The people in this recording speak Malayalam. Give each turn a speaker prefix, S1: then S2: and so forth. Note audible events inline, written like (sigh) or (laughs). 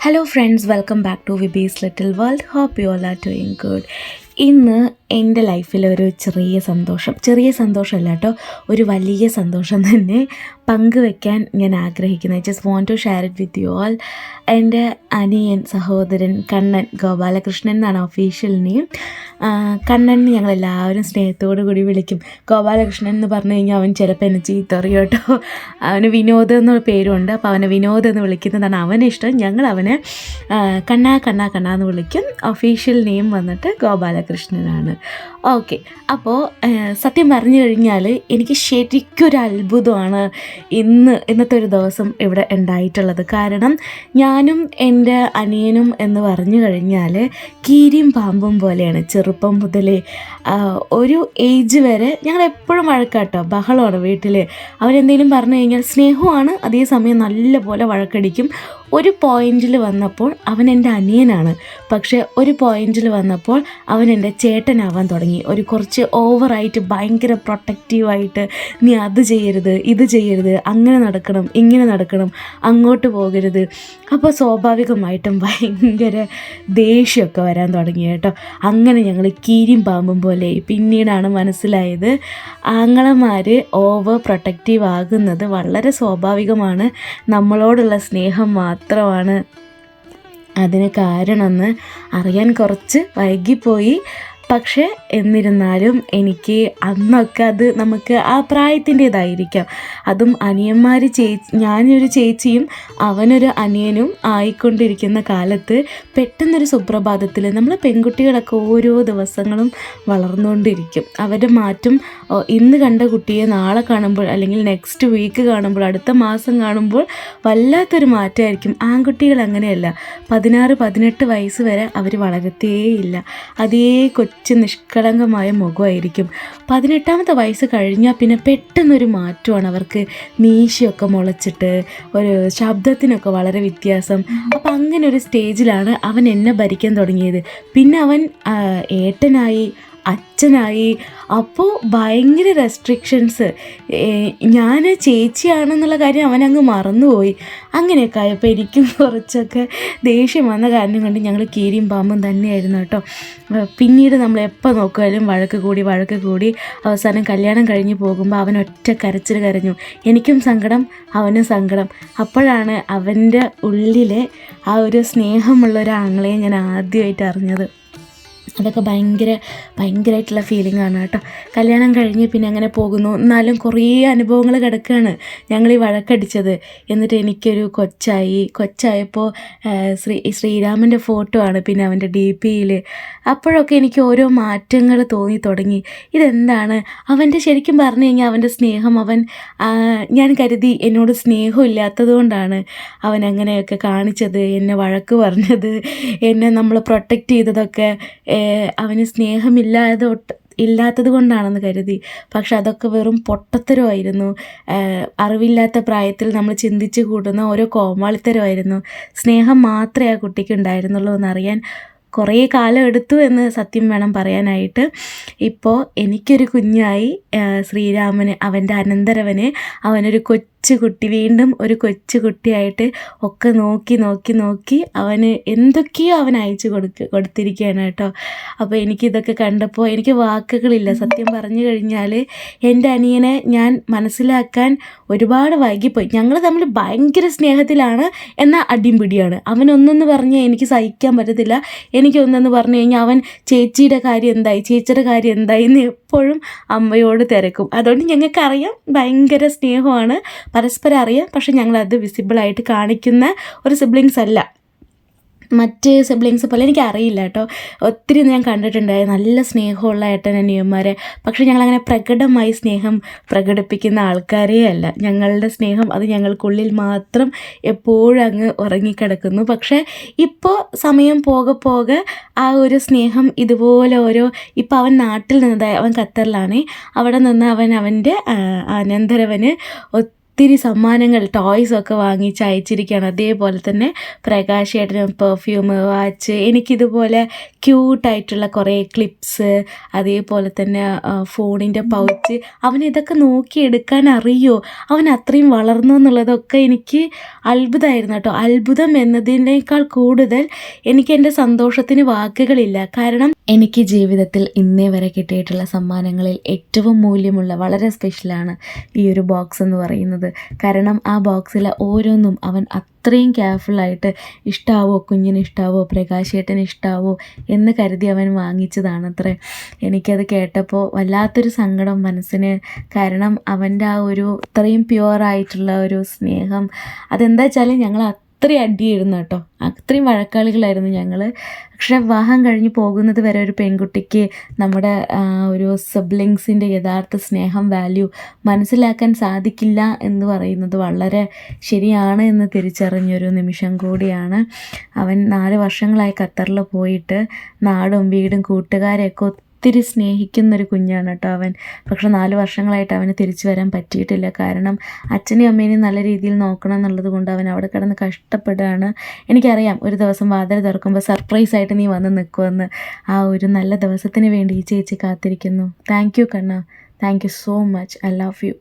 S1: Hello friends, welcome back to Vibi's Little World. Hope you all are doing good. ഇന്ന് എന്റെ ലൈഫിൽ ഒരു ചെറിയ സന്തോഷം. ചെറിയ സന്തോഷമല്ല കേട്ടോ ഒരു വലിയ സന്തോഷം തന്നെ പങ്കുവെക്കാൻ ഞാൻ ആഗ്രഹിക്കുന്നത് I just want to share it with you all എന്റെ അനിയൻ സഹോദരൻ കണ്ണൻ ഗോപാലകൃഷ്ണൻ എന്നാണ് ഒഫീഷ്യൽ നെയിം കണ്ണൻ ഞങ്ങളെല്ലാവരും സ്നേഹത്തോടു കൂടി വിളിക്കും. ഗോപാലകൃഷ്ണൻ എന്ന് പറഞ്ഞു കഴിഞ്ഞാൽ അവൻ ചിലപ്പോൾ എന്നെ ചീത്തറിയോ കേട്ടോ. അവന് വിനോദ് എന്നുള്ള പേരുണ്ട്. അപ്പോൾ അവനെ വിനോദ് എന്ന് വിളിക്കുന്നതാണ് അവന് ഇഷ്ടം. ഞങ്ങൾ അവനെ കണ്ണാ കണ്ണാ കണ്ണാ എന്ന് വിളിക്കും. ഒഫീഷ്യൽ നെയിം വന്നിട്ട് ഗോപാലകൃഷ്ണനാണ് ഓക്കെ അപ്പോൾ സത്യം പറഞ്ഞു കഴിഞ്ഞാൽ എനിക്ക് ശരിക്കും ഒരു അത്ഭുതമാണ് ഇന്ന് ഇന്നത്തെ ഒരു ദിവസം ഇവിടെ ഉണ്ടായിട്ടുള്ളത്. കാരണം ഞാനും എന്റെ അനിയനും എന്ന് പറഞ്ഞു കഴിഞ്ഞാൽ കീരിയും പാമ്പും പോലെയാണ്. ചെറുപ്പം മുതലേ ഒരു ഏജ് വരെ ഞങ്ങൾ എപ്പോഴും വഴക്കാട്ടോ. ബഹളമാണ് വീട്ടിൽ അവരെന്തെങ്കിലും പറഞ്ഞു കഴിഞ്ഞാൽ സ്നേഹമാണ് അതേസമയം നല്ലപോലെ വഴക്കടിക്കും. ഒരു പോയിന്റിൽ വന്നപ്പോൾ അവൻ എന്റെ അനിയനാണ്. പക്ഷേ ഒരു പോയിന്റിൽ വന്നപ്പോൾ അവൻ എന്റെ ചേട്ടനാവാൻ തുടങ്ങി. ഒരു കുറച്ച് ഓവറായിട്ട് ഭയങ്കര പ്രൊട്ടക്റ്റീവായിട്ട് നീ അത് ചെയ്യരുത് ഇത് ചെയ്യരുത് അങ്ങനെ നടക്കണം ഇങ്ങനെ നടക്കണം അങ്ങോട്ട് പോകരുത്. അപ്പോൾ സ്വാഭാവികമായിട്ടും ഭയങ്കര ദേഷ്യമൊക്കെ വരാൻ തുടങ്ങി കേട്ടോ. അങ്ങനെ ഞങ്ങൾ കീരിയും പാമ്പും പോലെ പിന്നീടാണ് മനസ്സിലായത് ആങ്ങളമാർ ഓവർ പ്രൊട്ടക്റ്റീവ് ആകുന്നത് വളരെ സ്വാഭാവികമാണ്. നമ്മളോടുള്ള സ്നേഹം മാത്രമാണ്. അതിന് കാരണമെന്ന് അറിയാൻ കുറച്ച് വൈകിപ്പോയി. പക്ഷേ എന്നിരുന്നാലും എനിക്ക് അന്നൊക്കെ അത് നമുക്ക് ആ പ്രായത്തിന്റേതായിരിക്കാം. അതും അനിയന്മാർ ചേച്ചി ഞാനൊരു ചേച്ചിയും അവനൊരു അനിയനും ആയിക്കൊണ്ടിരിക്കുന്ന കാലത്ത് പെട്ടെന്നൊരു സുപ്രഭാതത്തിൽ നമ്മൾ പെൺകുട്ടികളൊക്കെ ഓരോ ദിവസങ്ങളും വളർന്നുകൊണ്ടിരിക്കും അവരുടെ മാറ്റം ഇന്ന് കണ്ട കുട്ടിയെ നാളെ കാണുമ്പോൾ അല്ലെങ്കിൽ നെക്സ്റ്റ് വീക്ക് കാണുമ്പോൾ അടുത്ത മാസം കാണുമ്പോൾ വല്ലാത്തൊരു മാറ്റമായിരിക്കും. ആൺകുട്ടികൾ അങ്ങനെയല്ല പതിനാറ് പതിനെട്ട് വയസ്സ് വരെ അവർ വളരത്തേയില്ല. അതേ കൊച്ചു നിഷ്കളങ്കമായ മുഖമായിരിക്കും. പതിനെട്ടാമത്തെ വയസ്സ് കഴിഞ്ഞാൽ പിന്നെ പെട്ടെന്നൊരു മാറ്റമാണ് അവർക്ക്. മീശയൊക്കെ മുളച്ചിട്ട് ഒരു ശബ്ദത്തിനൊക്കെ വളരെ വ്യത്യാസം. അപ്പം അങ്ങനെ ഒരു സ്റ്റേജിലാണ് അവൻ എന്നെ ഭരിക്കാൻ തുടങ്ങിയത്. പിന്നെ അവൻ ഏട്ടനായി അച്ഛനായി. അപ്പോൾ ഭയങ്കര റെസ്ട്രിക്ഷൻസ് ഞാൻ ചേച്ചിയാണെന്നുള്ള കാര്യം അവനങ്ങ് മറന്നുപോയി. അങ്ങനെയൊക്കെ ആയപ്പോൾ എനിക്കും (laughs) കുറച്ചൊക്കെ ദേഷ്യം വന്ന കാരണം കൊണ്ട് ഞങ്ങൾ കീരിയും പാമ്പും തന്നെയായിരുന്നു കേട്ടോ. പിന്നീട് നമ്മൾ എപ്പോൾ നോക്കിയാലും വഴക്ക് കൂടി വഴക്ക് കൂടി. അവസാനം കല്യാണം കഴിഞ്ഞ് പോകുമ്പോൾ അവൻ ഒറ്റ കരച്ചിൽ കരഞ്ഞു. എനിക്കും സങ്കടം അവനും സങ്കടം. അപ്പോഴാണ് അവന്റെ ഉള്ളിലെ ആ ഒരു സ്നേഹമുള്ള ഒരു ആങ്ങളെ ഞാൻ ആദ്യമായിട്ട് അറിഞ്ഞത്. അതൊക്കെ ഭയങ്കര ഭയങ്കരമായിട്ടുള്ള ഫീലിംഗ് ആണ് കേട്ടോ. കല്യാണം കഴിഞ്ഞ് പിന്നെ അങ്ങനെ പോകുന്നു. എന്നാലും കുറേ അനുഭവങ്ങൾ കിടക്കുകയാണ് ഞങ്ങൾ ഈ വഴക്കടിച്ചത്. എന്നിട്ട് എനിക്കൊരു കൊച്ചായി. കൊച്ചായപ്പോൾ ശ്രീ ശ്രീരാമന്റെ ഫോട്ടോ ആണ് പിന്നെ അവന്റെ ഡി പിയിൽ അപ്പോഴൊക്കെ എനിക്ക് ഓരോ മാറ്റങ്ങൾ തോന്നി തുടങ്ങി. ഇതെന്താണ്? അവന്റെ ശരിക്കും പറഞ്ഞു കഴിഞ്ഞാൽ അവന്റെ സ്നേഹം അവൻ ഞാൻ കരുതി എന്നോട് സ്നേഹമില്ലാത്തത് കൊണ്ടാണ് അവൻ അങ്ങനെയൊക്കെ കാണിച്ചത് എന്നെ വഴക്ക് പറഞ്ഞത് എന്നെ നമ്മൾ പ്രൊട്ടക്റ്റ് ചെയ്തതൊക്കെ അവന് സ്നേഹമില്ലാതെ ഇല്ലാത്തത് കൊണ്ടാണെന്ന് കരുതി. പക്ഷെ അതൊക്കെ വെറും പൊട്ടത്തരമായിരുന്നു. അറിവില്ലാത്ത പ്രായത്തിൽ നമ്മൾ ചിന്തിച്ച് കൂട്ടുന്ന ഓരോ കോമാളിത്തരമായിരുന്നു. സ്നേഹം മാത്രമേ ആ കുട്ടിക്ക് ഉണ്ടായിരുന്നുള്ളൂ എന്നറിയാൻ കുറേ കാലം എടുത്തു എന്ന് സത്യം വേണം പറയാനായിട്ട്. ഇപ്പോൾ എനിക്കൊരു കുഞ്ഞായി ശ്രീരാമന് അവന്റെ അനന്തരവന് അവനൊരു കൊച്ചു കുട്ടി വീണ്ടും ഒരു കൊച്ചുകുട്ടിയായിട്ട് ഒക്കെ നോക്കി നോക്കി നോക്കി അവന് എന്തൊക്കെയോ അവൻ അയച്ചു കൊടുക്ക കൊടുത്തിരിക്കുകയാണ് കേട്ടോ. അപ്പോൾ എനിക്കിതൊക്കെ കണ്ടപ്പോൾ എനിക്ക് വാക്കുകളില്ല. സത്യം പറഞ്ഞു കഴിഞ്ഞാൽ എന്റെ അനിയനെ ഞാൻ മനസ്സിലാക്കാൻ ഒരുപാട് വൈകിപ്പോയി. ഞങ്ങൾ തമ്മിൽ ഭയങ്കര സ്നേഹത്തിലാണ് എന്ന അടിയും പിടിയാണ്. അവനൊന്നെന്ന് പറഞ്ഞാൽ എനിക്ക് സഹിക്കാൻ പറ്റത്തില്ല. എനിക്കൊന്നെന്ന് പറഞ്ഞു കഴിഞ്ഞാൽ അവൻ ചേച്ചിയുടെ കാര്യം എന്തായി ചേച്ചിയുടെ കാര്യം എന്തായി എന്ന് എപ്പോഴും അമ്മയോട് തിരക്കും. അതുകൊണ്ട് ഞങ്ങൾക്കറിയാം ഭയങ്കര സ്നേഹമാണ്. പരസ്പരം അറിയാം. പക്ഷെ ഞങ്ങളത് വിസിബിളായിട്ട് കാണിക്കുന്ന ഒരു സിബ്ലിങ്സ് അല്ല. മറ്റ് സിബ്ലിങ്സ് പോലെ എനിക്ക് അറിയില്ല കേട്ടോ. ഒത്തിരി ഞാൻ കണ്ടിട്ടുണ്ടായി. നല്ല സ്നേഹമുള്ള ഏട്ടനനിയന്മാരെ പക്ഷെ ഞങ്ങളങ്ങനെ പ്രകടമായി സ്നേഹം പ്രകടിപ്പിക്കുന്ന ആൾക്കാരേ അല്ല. ഞങ്ങളുടെ സ്നേഹം അത് ഞങ്ങൾക്കുള്ളിൽ മാത്രം എപ്പോഴും അങ്ങ് ഉറങ്ങിക്കിടക്കുന്നു. പക്ഷേ ഇപ്പോൾ സമയം പോകെ പോകെ ആ ഒരു സ്നേഹം ഇതുപോലെ ഓരോ ഇപ്പോൾ അവൻ നാട്ടിൽ നിന്നത് അവൻ ഖത്തറിലാണ്. അവിടെ നിന്ന് അവൻ അവന്റെ അനന്തരവന് ഒത്തിരി സമ്മാനങ്ങൾ ടോയ്സൊക്കെ വാങ്ങിച്ച് അയച്ചിരിക്കുകയാണ്. അതേപോലെ തന്നെ പ്രകാശ് ഏട്ടന് പെർഫ്യൂം വാച്ച് എനിക്കിതുപോലെ ക്യൂട്ടായിട്ടുള്ള കുറേ ക്ലിപ്സ് അതേപോലെ തന്നെ ഫോണിന്റെ പൗച്ച് അവൻ ഇതൊക്കെ നോക്കി എടുക്കാൻ അറിയോ? അവൻ അത്രയും വളർന്നു എന്നുള്ളതൊക്കെ എനിക്ക് അത്ഭുതമായിരുന്നു കേട്ടോ. അത്ഭുതം എന്നതിനേക്കാൾ കൂടുതൽ എനിക്ക് എന്റെ സന്തോഷത്തിന് വാക്കുകളില്ല. കാരണം എനിക്ക് ജീവിതത്തിൽ ഇന്നേ വരെ കിട്ടിയിട്ടുള്ള സമ്മാനങ്ങളിൽ ഏറ്റവും മൂല്യമുള്ള വളരെ സ്പെഷ്യലാണ് ഈ ഒരു ബോക്സ് എന്ന് പറയുന്നത്. കാരണം ആ ബോക്സിലെ ഓരോന്നും അവൻ അത്രയും കെയർഫുള്ളായിട്ട് ഇഷ്ടാവോ കുഞ്ഞിന് ഇഷ്ടാവോ പ്രകാശേട്ടന് ഇഷ്ടാവോ എന്ന് കരുതി അവൻ വാങ്ങിച്ചതാണ് അത്ര എനിക്കത് കേട്ടപ്പോൾ വല്ലാത്തൊരു സങ്കടം മനസ്സിന്. കാരണം അവന്റെ ആ ഒരു ഇത്രയും പ്യുവറായിട്ടുള്ള ഒരു സ്നേഹം. അതെന്താ വെച്ചാൽ ഞങ്ങൾ അത്രയും അടിയായിരുന്നു കേട്ടോ. അത്രയും വഴക്കാളികളായിരുന്നു ഞങ്ങൾ പക്ഷേ വിവാഹം കഴിഞ്ഞ് പോകുന്നത് വരെ ഒരു പെൺകുട്ടിക്ക് നമ്മുടെ ഒരു സിബ്ലിങ്സിന്റെ യഥാർത്ഥ സ്നേഹം വാല്യൂ മനസ്സിലാക്കാൻ സാധിക്കില്ല എന്ന് പറയുന്നത് വളരെ ശരിയാണ് എന്ന് തിരിച്ചറിഞ്ഞൊരു നിമിഷം കൂടിയാണ്. അവൻ നാല് വർഷങ്ങളായി ഖത്തറിൽ പോയിട്ട് നാടും വീടും കൂട്ടുകാരെയൊക്കെ ഒത്തിരി സ്നേഹിക്കുന്നൊരു കുഞ്ഞാണ് കേട്ടോ അവൻ. പക്ഷെ നാല് വർഷങ്ങളായിട്ട് അവന് തിരിച്ചു വരാൻ പറ്റിയിട്ടില്ല. കാരണം അച്ഛനെയും അമ്മേനെയും നല്ല രീതിയിൽ നോക്കണം എന്നുള്ളത് കൊണ്ട് അവൻ അവിടെ കിടന്ന് കഷ്ടപ്പെടുകയാണ്. എനിക്കറിയാം ഒരു ദിവസം വാതിൽ തുറക്കുമ്പോൾ സർപ്രൈസ് ആയിട്ട് നീ വന്ന് നിൽക്കുമെന്ന് ആ ഒരു നല്ല ദിവസത്തിന് വേണ്ടി ഈ ചേച്ചി കാത്തിരിക്കുന്നു. Thank you Kanna. Thank you so much I love you